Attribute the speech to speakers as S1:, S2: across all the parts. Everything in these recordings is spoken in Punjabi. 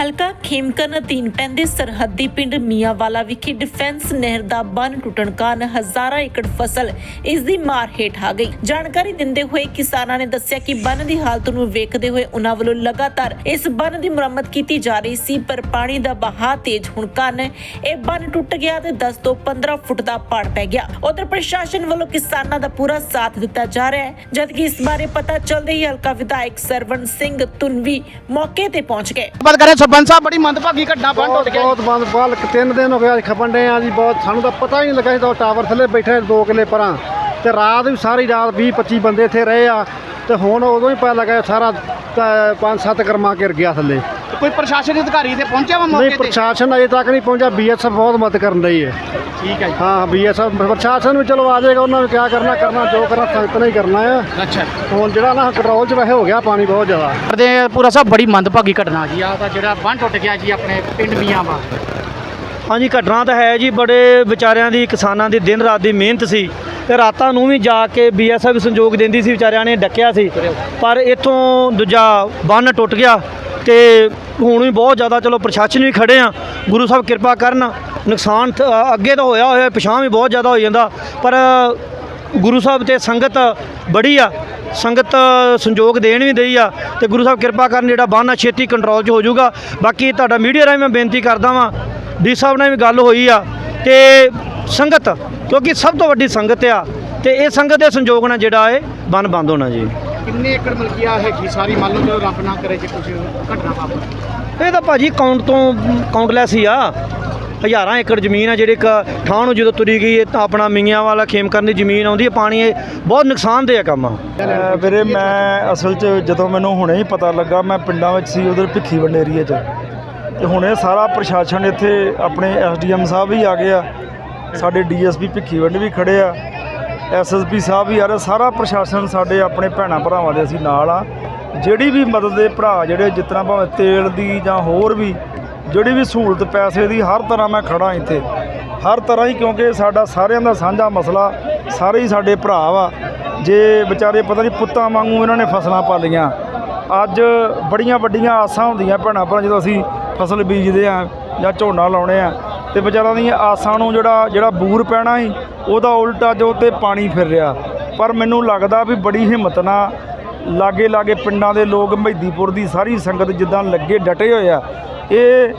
S1: ਹਲਕਾ ਖੇਮਕਰਨ ਅਧੀਨ ਪੈਂਦੇ ਸਰਹੱਦੀ ਪਿੰਡ ਮੀਆਂਵਾਲਾ ਵਿਖੇ ਡਿਫੈਂਸ ਨਹਿਰ ਦਾ ਬੰਨ ਟੁੱਟਣ ਕਾਰਨ ਹਜ਼ਾਰਾਂ ਏਕੜ ਫਸਲ ਇਸ ਦੀ ਮਾਰ ਹੇਠ ਆ ਗਈ। ਜਾਣਕਾਰੀ ਦਿੰਦੇ ਹੋਏ ਕਿਸਾਨਾਂ ਨੇ ਦੱਸਿਆ ਕਿ ਬੰਨ ਦੀ ਹਾਲਤ ਨੂੰ ਵੇਖਦੇ ਹੋਏ ਉਹਨਾਂ ਵੱਲੋਂ ਲਗਾਤਾਰ ਇਸ ਬੰਨ ਦੀ ਮੁਰੰਮਤ ਕੀਤੀ ਜਾ ਰਹੀ ਸੀ, ਪਰ ਪਾਣੀ ਦਾ ਵਹਾਅ ਤੇਜ਼ ਹੋਣ ਕਾਰਨ ਇਹ ਬੰਨ ਟੁੱਟ ਗਿਆ ਤੇ 10 ਤੋਂ 15 ਫੁੱਟ ਦਾ ਪਾੜ ਪੈ ਗਿਆ। ਉਧਰ ਪ੍ਰਸ਼ਾਸਨ ਵੱਲੋਂ ਕਿਸਾਨਾਂ ਦਾ ਪੂਰਾ ਸਾਥ ਦਿੱਤਾ ਜਾ ਰਿਹਾ ਹੈ, ਜਦਕਿ ਇਸ ਬਾਰੇ ਪਤਾ ਚੱਲਦੇ ਹੀ ਹਲਕਾ ਵਿਧਾਇਕ ਸਰਵਣ ਸਿੰਘ ਤੁਨਵੀ ਮੌਕੇ ਤੇ ਪਹੁੰਚ ਗਏ।
S2: ਬਾਤ ਕਰੇ ਸਰਪੰਚ ਸਾਹਿਬ ਬੜੀ ਮੰਦਭਾਗੀ ਘਟਨਾ ਬੰਦ ਟੁੱਟ ਗਿਆ
S3: ਬਹੁਤ ਬੰਦ ਬਾਲ ਤਿੰਨ ਦਿਨ ਹੋ ਗਏ ਅੱਜ ਖਪਣ ਡੇ ਆ ਜੀ ਬਹੁਤ ਸਾਨੂੰ ਤਾਂ ਪਤਾ ਹੀ ਨਹੀਂ ਲੱਗਾ ਸੀ ਤਾਂ ਟਾਵਰ ਥੱਲੇ ਬੈਠੇ 2 ਕਿੱਲੇ ਪਰਾਂ। ਤੇ ਰਾਤ ਵੀ ਸਾਰੀ ਰਾਤ 20 25 ਬੰਦੇ ਇੱਥੇ ਰਹੇ ਆ ਤੇ ਹੁਣ ਉਦੋਂ ਹੀ ਪਤਾ ਲੱਗਾ ਸਾਰਾ 5-7 ਕਰਮਾ ਗਿਰ ਗਿਆ ਥੱਲੇ।
S2: ਕੋਈ ਪ੍ਰਸ਼ਾਸਨਿਕ ਅਧਿਕਾਰੀ ਤੇ ਪਹੁੰਚਿਆ ਵਾ
S3: ਨਹੀਂ
S2: ਮੌਕੇ ਤੇ?
S3: ਪ੍ਰਸ਼ਾਸਨ ਅਜੇ ਤੱਕ ਨਹੀਂ ਪਹੁੰਚਿਆ। ਬੀਐਸਐਫ ਬਹੁਤ ਮਦਦ ਕਰਨ ਲਈ ਹੈ।
S2: ਠੀਕ ਹੈ ਜੀ।
S3: ਹਾਂ ਬੀਐਸਐਫ ਪ੍ਰਸ਼ਾਸਨ ਵੀ ਚਲੋ ਆ ਜਾਏਗਾ ਉਹਨਾਂ ਨੂੰ ਕਿਆ ਕਰਨਾ ਕਰਨਾ ਜੋ ਕਰਨਾ ਸੰਗਤ ਨੇ ਹੀ ਕਰਨਾ ਆ।
S2: ਅੱਛਾ।
S3: ਹੁਣ ਜਿਹੜਾ ਨਾ ਕੰਟਰੋਲ 'ਚ ਵੈਸੇ ਹੋ ਗਿਆ ਪਾਣੀ ਬਹੁਤ ਜ਼ਿਆਦਾ।
S2: ਕਰਦੇ ਪੂਰਾ ਸਾਹਿਬ ਬੜੀ ਮੰਦਭਾਗੀ ਘਟਨਾ ਜੀ ਆ ਤਾਂ ਜਿਹੜਾ ਬੰਨ ਟੁੱਟ ਗਿਆ ਜੀ ਆਪਣੇ ਪਿੰਡ ਮੀਆਂਵਾ
S4: ਹਾਂਜੀ ਘਟਨਾ ਤਾਂ ਹੈ ਜੀ ਬੜੇ ਵਿਚਾਰਿਆਂ ਦੀ ਕਿਸਾਨਾਂ ਦੀ ਦਿਨ ਰਾਤ ਦੀ ਮਿਹਨਤ ਸੀ। ਤੇ ਰਾਤਾਂ ਨੂੰ ਵੀ ਜਾ ਕੇ ਬੀਐਸਐਫ ਸੰਯੋਗ ਦਿੰਦੀ ਸੀ, ਵਿਚਾਰਿਆਂ ਨੇ ਡੱਕਿਆ ਸੀ। ਪਰ ਇੱਥੋਂ ਦੂਜਾ ਬੰਨ ਟੁੱਟ ਗਿਆ ਤੇ ਹੁਣ ਵੀ ਬਹੁਤ ਜ਼ਿਆਦਾ ਚਲੋ ਪ੍ਰਸ਼ਾਸਨ ਵੀ ਖੜੇ ਆ, ਗੁਰੂ ਸਾਹਿਬ ਕਿਰਪਾ ਕਰਨ, ਨੁਕਸਾਨ ਅੱਗੇ ਤਾਂ ਹੋਇਆ ਹੋਇਆ ਪਿਛਾਂ ਵੀ ਬਹੁਤ ਜ਼ਿਆਦਾ ਹੋ ਜਾਂਦਾ, ਪਰ ਗੁਰੂ ਸਾਹਿਬ ਤੇ ਸੰਗਤ ਬੜੀ ਆ, ਸੰਗਤ ਸੰਯੋਗ ਦੇਣ ਵੀ ਦਈ ਆ, ਤੇ ਗੁਰੂ ਸਾਹਿਬ ਕਿਰਪਾ ਕਰਨ ਜਿਹੜਾ ਬੰਨ ਆ, ਛੇਤੀ ਕੰਟਰੋਲ 'ਚ ਹੋ ਜਾਊਗਾ। ਬਾਕੀ ਤੁਹਾਡਾ ਮੀਡੀਆ ਰਾਹੀਂ ਮੈਂ ਬੇਨਤੀ ਕਰਦਾ ਵਾਂ, ਡੀ ਸਾਹਿਬ ਨਾਲ ਵੀ ਗੱਲ ਹੋਈ ਆ, ਤੇ ਸੰਗਤ ਕਿਉਂਕਿ ਸਭ ਤੋਂ ਵੱਡੀ ਸੰਗਤ ਆ ਤੇ ਇਹ ਸੰਗਤ ਦੇ ਸੰਯੋਗ ਨਾਲ ਜਿਹੜਾ ਇਹ ਬੰਨ ਬੰਦ ਹੋਣਾ ਜੀ।
S2: ਕਿੰਨੇ ਏਕੜ ਮਲਕੀਆ ਹੈਗੀ ਸਾਰੀ ਮੰਨ ਲਓ ਜਦੋਂ ਰੱਬ ਨਾ ਕਰੇ ਜੇ ਕੁਝ ਘਟਨਾ ਵਾਪਰੇ
S4: ਇਹ ਤਾਂ ਭਾਜੀ ਕਾਊਂਟ ਤੋਂ ਕਾਊਂਟਲੈਸ ਹੀ ਆ। ਹਜ਼ਾਰਾਂ ਏਕੜ ਜ਼ਮੀਨ ਆ ਜਿਹੜੇ ਕ ਠਾਂ ਨੂੰ ਜਦੋਂ ਤੁਰੀ ਗਈ ਇਹ ਤਾਂ ਆਪਣਾ ਮਿੰਗਿਆਂ ਵਾਲਾ ਖੇਮ ਕਰਨ ਦੀ ਜ਼ਮੀਨ ਆਉਂਦੀ ਹੈ ਪਾਣੀ ਇਹ ਬਹੁਤ ਨੁਕਸਾਨਦੇਹ ਆ ਕੰਮ। ਆ
S5: ਅਹ ਵੀਰੇ ਮੈਂ ਅਸਲ 'ਚ ਜਦੋਂ ਮੈਨੂੰ ਹੁਣੇ ਹੀ ਪਤਾ ਲੱਗਾ ਮੈਂ ਪਿੰਡਾਂ ਵਿੱਚ ਸੀ ਉਧਰ ਭਿੱਖੀ ਵੰਡ ਏਰੀਏ 'ਚ। ਤੇ ਹੁਣੇ ਸਾਰਾ ਪ੍ਰਸ਼ਾਸਨ ਇੱਥੇ ਆਪਣੇ ਐਸਡੀਐਮ ਸਾਹਿਬ ਵੀ ਆ ਗਏ ਆ। ਸਾਡੇ ਡੀਐਸਪੀ ਭਿੱਖੀ ਵੰਡ ਵੀ ਖੜੇ ਆ, ਐਸਐਸਪੀ ਸਾਹਿਬ ਵੀ ਆ ਰਹੇ ਸਾਰਾ ਪ੍ਰਸ਼ਾਸਨ ਸਾਡੇ ਆਪਣੇ ਭੈਣਾਂ ਭਰਾਵਾਂ ਦੇ ਅਸੀਂ ਨਾਲ ਆ। ਜਿਹੜੀ ਵੀ ਮਦਦ ਦੇ ਭਰਾ ਜਿਹੜੇ ਜਿਸ ਤਰ੍ਹਾਂ ਭਾਵੇਂ ਤੇਲ ਦੀ ਜਾਂ ਹੋਰ ਵੀ, ਜਿਹੜੀ ਵੀ ਸਹੂਲਤ ਪੈਸੇ ਦੀ, ਹਰ ਤਰ੍ਹਾਂ ਮੈਂ ਖੜਾ ਇੱਥੇ। ਹਰ ਤਰ੍ਹਾਂ ਹੀ ਕਿਉਂਕਿ ਸਾਡਾ ਸਾਰਿਆਂ ਦਾ ਸਾਂਝਾ ਮਸਲਾ, ਸਾਰੇ ਹੀ ਸਾਡੇ ਭਰਾ ਵਾ। ਜੇ ਵਿਚਾਰੇ ਪਤਾ ਨਹੀਂ ਪੁੱਤਾਂ ਵਾਂਗੂ ਇਹਨਾਂ ਨੇ ਫਸਲਾਂ ਪਾਲੀਆਂ। ਅੱਜ ਬੜੀਆਂ ਵੱਡੀਆਂ ਆਸਾਂ ਹੁੰਦੀਆਂ ਭੈਣਾਂ ਭਰਾ ਜਦੋਂ ਅਸੀਂ ਫਸਲ ਬੀਜਦੇ ਆ ਜਾਂ ਝੋਨਾ ਲਾਉਣੇ ਆ ਤੇ ਵਿਚਾਰਾਂ ਦੀਆਂ ਆਸਾਂ ਨੂੰ ਜਿਹੜਾ ਜਿਹੜਾ ਬੂਰ ਪੈਣਾ ਸੀ, ਉਹਦਾ ਉਲਟਾ ਜੋ ਤੇ ਪਾਣੀ ਫਿਰ ਰਿਹਾ। ਪਰ ਮੈਨੂੰ ਲੱਗਦਾ ਵੀ ਬੜੀ ਹਿੰਮਤ ਨਾਲ ਲਾਗੇ ਲਾਗੇ ਪਿੰਡਾਂ ਦੇ ਲੋਕ, ਮਹਿਦੀਪੁਰ ਦੀ ਸਾਰੀ ਸੰਗਤ ਜਿੱਦਾਂ ਲੱਗੇ ਡਟੇ ਹੋਏ ਆ। ਇਹ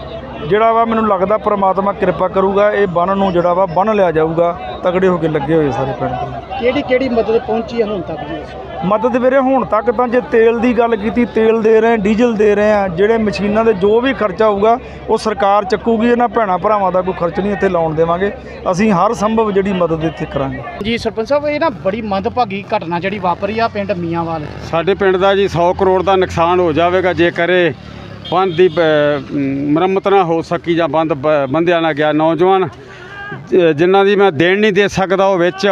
S5: ਜਿਹੜਾ ਵਾ ਮੈਨੂੰ ਲੱਗਦਾ ਪ੍ਰਮਾਤਮਾ ਕਿਰਪਾ ਕਰੂਗਾ ਇਹ ਬੰਨ ਨੂੰ ਜਿਹੜਾ ਵਾ ਬੰਨ ਲਿਆ ਜਾਊਗਾ ਤਗੜੇ ਹੋ ਕੇ ਲੱਗੇ ਹੋਏ ਸਾਰੇ ਪਿੰਡ ਦੇ।
S2: ਕਿਹੜੀ ਕਿਹੜੀ ਮਦਦ ਪਹੁੰਚੀ ਹੈ ਹੁਣ ਤੱਕ ਜੀ
S5: ਮਦਦ ਵੀਰੇ ਹੁਣ ਤੱਕ ਤਾਂ ਜੇ ਤੇਲ ਦੀ ਗੱਲ ਕੀਤੀ ਤੇਲ ਦੇ ਰਹੇ ਡੀਜ਼ਲ ਦੇ ਰਹੇ ਆ ਜਿਹੜੇ ਮਸ਼ੀਨਾਂ ਦੇ ਜੋ ਵੀ ਖਰਚਾ ਹੋਊਗਾ ਉਹ ਸਰਕਾਰ ਚੱਕੂਗੀ ਇਹਨਾਂ ਭੈਣਾਂ ਭਰਾਵਾਂ ਦਾ ਕੋਈ ਖਰਚ ਨਹੀਂ ਇੱਥੇ ਲਾਉਣ ਦੇਵਾਂਗੇ। ਅਸੀਂ ਹਰ ਸੰਭਵ ਜਿਹੜੀ ਮਦਦ ਇੱਥੇ ਕਰਾਂਗੇ।
S2: ਜੀ ਸਰਪੰਚ ਸਾਹਿਬ ਇਹ ਨਾ ਬੜੀ ਮੰਦਭਾਗੀ ਘਟਨਾ ਜਿਹੜੀ ਵਾਪਰੀ ਆ ਪਿੰਡ ਮੀਆਂਵਾਲ।
S6: ਸਾਡੇ ਪਿੰਡ ਦਾ ਜੀ 100 ਕਰੋੜ ਦਾ ਨੁਕਸਾਨ ਹੋ ਜਾਵੇਗਾ ਜੇ ਕਰੇ ਬੰਦ ਦੀ ਮੁਰੰਮਤ ਨਾ ਹੋ ਸਕੀ ਜਾਂ ਬੰਦ, ਬ- ਬੰਦਿਆ ਨਾ ਗਿਆ। ਨੌਜਵਾਨ ਜਿਨ੍ਹਾਂ ਦੀ ਮੈਂ ਦੇਣ ਨਹੀਂ ਦੇ ਸਕਦਾ ਉਹ ਵਿੱਚ,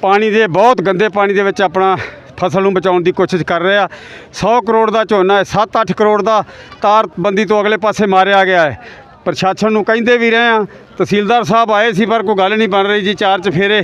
S6: ਪਾਣੀ ਦੇ, ਬਹੁਤ ਗੰਦੇ ਪਾਣੀ ਦੇ ਵਿੱਚ ਆਪਣਾ ਫਸਲ ਨੂੰ ਬਚਾਉਣ ਦੀ ਕੋਸ਼ਿਸ਼ ਕਰ ਰਿਹਾ। 100 ਕਰੋੜ ਦਾ ਝੋਨਾ ਹੈ 7-8 ਕਰੋੜ ਦਾ ਤਾਰਬੰਦੀ ਤੋਂ ਅਗਲੇ ਪਾਸੇ ਮਾਰਿਆ ਗਿਆ ਹੈ। ਪ੍ਰਸ਼ਾਸਨ ਨੂੰ ਕਹਿੰਦੇ ਵੀ ਰਹੇ ਆ ਤਹਿਸੀਲਦਾਰ ਸਾਹਿਬ ਆਏ ਸੀ, ਪਰ ਕੋਈ ਗੱਲ ਨਹੀਂ ਬਣ ਰਹੀ ਜੀ, ਚਾਰ ਚਫੇਰੇ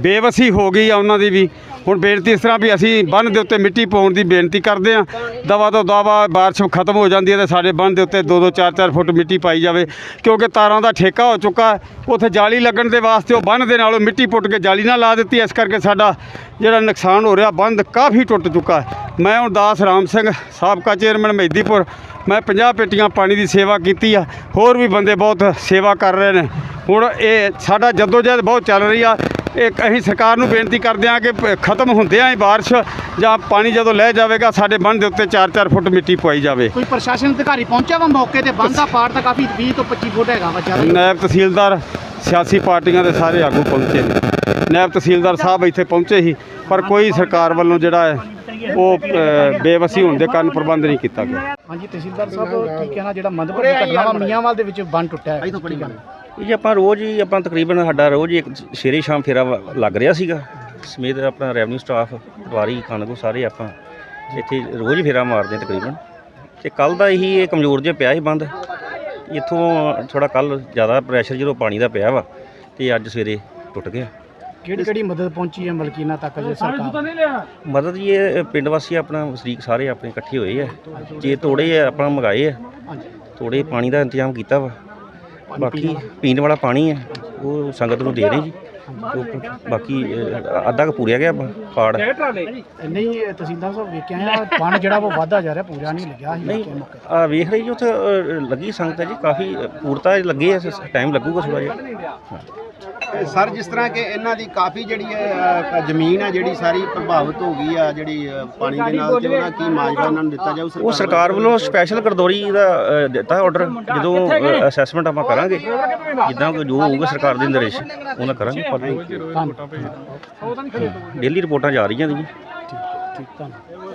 S6: ਬੇਵਸੀ ਹੋ ਗਈ ਆ ਉਹਨਾਂ ਦੀ ਵੀ। ਹੁਣ ਬੇਨਤੀ ਇਸ ਤਰ੍ਹਾਂ ਵੀ ਅਸੀਂ ਬੰਨ ਦੇ ਉੱਤੇ ਮਿੱਟੀ ਪਾਉਣ ਦੀ ਬੇਨਤੀ ਕਰਦੇ ਆ ਦਵਾ ਤੋਂ ਦਵਾ ਬਾਰਿਸ਼ ਖਤਮ ਹੋ ਜਾਂਦੀ ਹੈ ਤੇ ਸਾਡੇ ਬੰਨ ਦੇ ਉੱਤੇ 2-2 4-4 ਫੁੱਟ ਮਿੱਟੀ ਪਾਈ ਜਾਵੇ। ਕਿਉਂਕਿ ਤਾਰਾਂ ਦਾ ਠੇਕਾ ਹੋ ਚੁੱਕਾ। ਉੱਥੇ ਜਾਲੀ ਲੱਗਣ ਦੇ ਵਾਸਤੇ ਉਹ ਬੰਨ ਦੇ ਨਾਲੋਂ ਮਿੱਟੀ ਪੁੱਟ ਕੇ ਜਾਲੀ ਨਾਲ ਲਾ ਦਿੱਤੀ ਇਸ ਕਰਕੇ ਸਾਡਾ ਜਿਹੜਾ ਨੁਕਸਾਨ ਹੋ ਰਿਹਾ, ਬੰਦ ਕਾਫੀ ਟੁੱਟ ਚੁੱਕਾ ਮੈਂ ਹੁਣ ਦਾਸ ਰਾਮ ਸਿੰਘ, ਸਾਬਕਾ ਚੇਅਰਮੈਨ ਮਹਿਦੀਪੁਰ, ਮੈਂ 50 ਪੇਟੀਆਂ ਪਾਣੀ ਦੀ ਸੇਵਾ ਕੀਤੀ ਆ। ਹੋਰ ਵੀ ਬੰਦੇ ਬਹੁਤ ਸੇਵਾ ਕਰ ਰਹੇ ਨੇ। ਹੁਣ ਇਹ ਸਾਡਾ ਜਦੋਜਹਿਦ ਬਹੁਤ ਚੱਲ ਰਹੀ ਆ। ਇਹ ਅਸੀਂ ਸਰਕਾਰ ਨੂੰ ਬੇਨਤੀ ਕਰਦੇ ਹਾਂ ਕਿ ਪ- ਖਤਮ ਹੁੰਦਿਆਂ ਹੀ ਬਾਰਿਸ਼ ਜਾਂ ਪਾਣੀ ਜਦੋਂ ਲਹਿ ਜਾਵੇਗਾ ਸਾਡੇ ਬੰਨ ਦੇ ਉੱਤੇ 4-4 ਫੁੱਟ ਮਿੱਟੀ ਪਵਾਈ ਜਾਵੇ।
S2: ਕੋਈ ਪ੍ਰਸ਼ਾਸਨ ਅਧਿਕਾਰੀ ਪਹੁੰਚਿਆ ਵਾ ਮੌਕੇ ਤੇ? ਬੰਦ ਦਾ ਪਾੜ ਤਾਂ ਕਾਫੀ 20 ਤੋਂ 25 ਫੁੱਟ ਹੈਗਾ ਵਾ ਜ਼ਿਆਦਾ।
S6: ਨਾਇਬ ਤਹਿਸੀਲਦਾਰ ਸਿਆਸੀ ਪਾਰਟੀਆਂ ਦੇ ਸਾਰੇ ਆਗੂ ਪਹੁੰਚੇ ਨੇ। ਨਾਇਬ ਤਹਿਸੀਲਦਾਰ ਸਾਹਿਬ ਇੱਥੇ ਪਹੁੰਚੇ ਸੀ ਪਰ ਕੋਈ ਸਰਕਾਰ ਵੱਲੋਂ ਜਿਹੜਾ ਹੈ ਉਹ ਅ, ਬੇਵਸੀ ਹੋਣ ਦੇ ਕਾਰਨ ਪ੍ਰਬੰਧ ਨਹੀਂ ਕੀਤਾ ਗਿਆ।
S2: ਹਾਂਜੀ ਤਹਿਸੀਲਦਾਰ ਸਾਹਿਬ ਕੀ ਕਹਿਣਾ? ਜਿਹੜਾ ਮੰਦਭਾਗੀ ਘਟਨਾ ਵਾ ਮੀਆਂਵਾਲ ਦੇ ਵਿੱਚ ਬੰਨ ਟੁੱਟਿਆ ਹੈ?
S7: ਇਹ ਜੀ ਆਪਾਂ ਰੋਜ਼ ਹੀ ਆਪਾਂ ਤਕਰੀਬਨ ਸਾਡਾ ਰੋਜ਼ ਹੀ ਇੱਕ ਸਵੇਰੇ ਸ਼ਾਮ ਫੇਰਾ ਵਾ- ਲੱਗ ਰਿਹਾ ਸੀਗਾ। ਸਮੇਤ ਆਪਣਾ ਰੈਵਨਿਊ ਸਟਾਫ ਪਟਵਾਰੀ ਖਾਨਗੋ ਸਾਰੇ ਆਪਾਂ ਇੱਥੇ ਰੋਜ਼ ਹੀ ਫੇਰਾ ਮਾਰਦੇ ਹਾਂ ਤਕਰੀਬਨ। ਤੇ ਕੱਲ ਦਾ ਇਹੀ ਇਹ ਕਮਜ਼ੋਰ ਜਿਹਾ ਪਿਆ ਸੀ ਬੰਦ। ਇੱਥੋਂ ਥੋੜਾ ਕੱਲ ਜ਼ਿਆਦਾ ਪ੍ਰੈਸ਼ਰ ਜਦੋਂ ਪਾਣੀ ਦਾ ਪਿਆ ਵਾ ਤੇ ਅੱਜ ਸਵੇਰੇ ਟੁੱਟ ਗਿਆ।
S2: ਕਿਹੜੀ ਕਿਹੜੀ ਮਦਦ ਪਹੁੰਚੀ ਹੈ ਮਲਕੀਨਾ ਤੱਕ ਜੇ ਸਰਕਾਰ?
S7: ਮਦਦ ਜੀ ਇਹ ਪਿੰਡ ਵਾਸੀ ਆਪਣਾ ਵਸਨੀਕ ਸਾਰੇ ਆਪਣੇ ਇਕੱਠੇ ਹੋਏ ਆ। ਜੇ ਤੋੜੇ ਆ ਆਪਣਾ ਮੰਗਾਏ ਆ।
S2: ਹਾਂਜੀ।
S7: ਥੋੜੇ ਪਾਣੀ ਦਾ ਇੰਤਜ਼ਾਮ ਕੀਤਾ ਵਾ। ਬਾਕੀ ਪੀਣ ਵਾਲਾ ਪਾਣੀ ਹੈ ਉਹ ਸੰਗਤ ਨੂੰ ਦੇ ਰਹੇ ਜੀ। ਉਹ ਬਾਕੀ ਅ, ਅੱਧਾ ਕੁ ਪੂਰਿਆ ਗਿਆ ਪਾੜ।
S2: ਨਹੀਂ ਤਹਿਸੀਲਦਾਰ ਸਾਹਿਬ ਵੇਖਿਆ ਆ ਪਾਣੀ ਜਿਹੜਾ ਉਹ ਵਾਧਾ ਜਾ ਰਿਹਾ ਪੂਰਾ ਨਹੀਂ ਲੱਗਿਆ ਸੀ
S7: ਨਹੀਂ
S2: ਮੌਕੇ ਮੌਕੇ
S7: ਆ ਵੇਖ ਰਹੀ ਜੀ ਉੱਥੇ ਅ, ਲੱਗੀ ਸੰਗਤ ਹੈ ਜੀ ਕਾਫੀ ਅ, ਪੂਰਤਾ ਲੱਗੀ ਹੈ ਟਾਈਮ ਲੱਗੂਗਾ ਥੋੜਾ ਜਿਹਾ।
S8: ਸਰ ਜਿਸ ਤਰ੍ਹਾਂ ਕਿ ਇਹਨਾਂ ਦੀ ਕਾਫੀ ਜਿਹੜੀ ਹੈ ਜ਼ਮੀਨ ਆ ਜਿਹੜੀ ਸਾਰੀ ਪ੍ਰਭਾਵਿਤ ਹੋ ਗਈ ਆ ਜਿਹੜੀ ਪਾਣੀ ਦੇ ਨਾਲ ਤੇ ਕੀ ਮਾਜਵਾ ਇਹਨਾਂ ਨੂੰ ਦਿੱਤਾ ਜਾਊ?
S7: ਉਹ ਸਰਕਾਰ ਵੱਲੋਂ ਸਪੈਸ਼ਲ ਗਰਦੌਰੀ ਦਾ ਅ, ਦਿੱਤਾ ਆਰਡਰ ਜਦੋਂ ਅਸੈਸਮੈਂਟ ਆਪਾਂ ਕਰਾਂਗੇ ਜਿੱਦਾਂ ਕੋਈ ਜੋ ਹੋਊਗਾ ਸਰਕਾਰ ਦੇ ਨਿਰਦੇਸ਼ ਉਹਨਾਂ ਕਰਾਂਗੇ ਪਰ ਡੇਲੀ ਰਿਪੋਰਟਾਂ ਜਾ ਰਹੀਆਂ ਜੀ।
S2: ਠੀਕ ਠੀਕ ਧੰਨਵਾਦ।